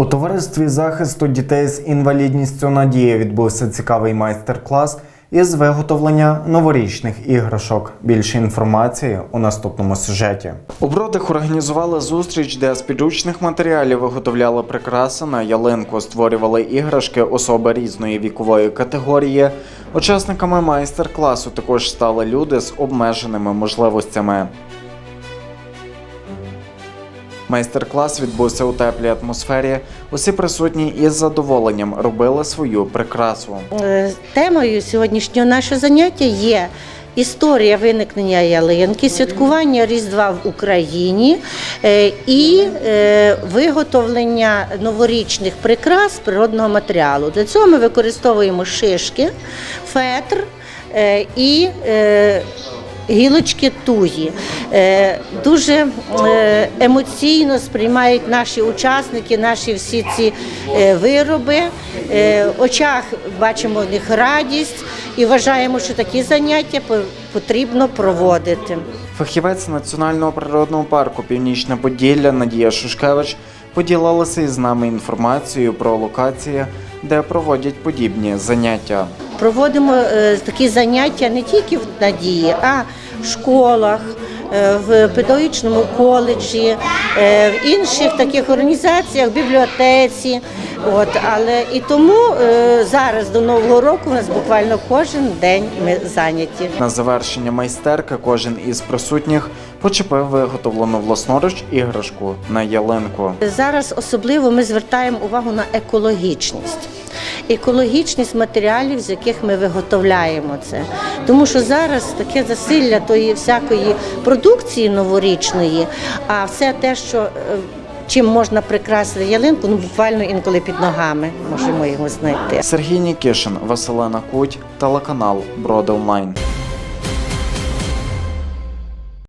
У товаристві захисту дітей з інвалідністю Надія відбувся цікавий майстер-клас із виготовлення новорічних іграшок. Більше інформації у наступному сюжеті. У бродах організували зустріч, де з підручних матеріалів виготовляли прикраси на ялинку, створювали іграшки особи різної вікової категорії. Учасниками майстер-класу також стали люди з обмеженими можливостями. Майстер-клас відбувся у теплій атмосфері. Усі присутні із задоволенням робили свою прикрасу. Е, Темою сьогоднішнього нашого заняття є історія виникнення ялинки, святкування Різдва в Україні е, і е, виготовлення новорічних прикрас природного матеріалу. Для цього ми використовуємо шишки, фетр і Гілочки туї Е, дуже е, емоційно сприймають наші учасники, наші всі ці е, вироби. В очах бачимо в них радість і вважаємо, що такі заняття по- потрібно проводити. Фахівець Національного природного парку Північне Поділля Надія Шушкевич поділилася із нами інформацією про локації, де проводять подібні заняття. Проводимо такі заняття не тільки в надії, а школах. е, В педагогічному коледжі, е, в інших таких організаціях, бібліотеці. От, але і тому е, зараз до Нового року у нас буквально кожен день ми зайняті. На завершення майстерки кожен із присутніх почепив виготовлену власноруч іграшку на ялинку. Зараз особливо ми звертаємо увагу на екологічність. Екологічність матеріалів, з яких ми виготовляємо це. Тому що зараз таке засилля тої всякої продукції новорічної, а все те, що е, чим можна прикрасити ялинку, ну буквально інколи під ногами можемо його знайти. Сергій Нікішин, Василена Куть, телеканал Броди Онлайн.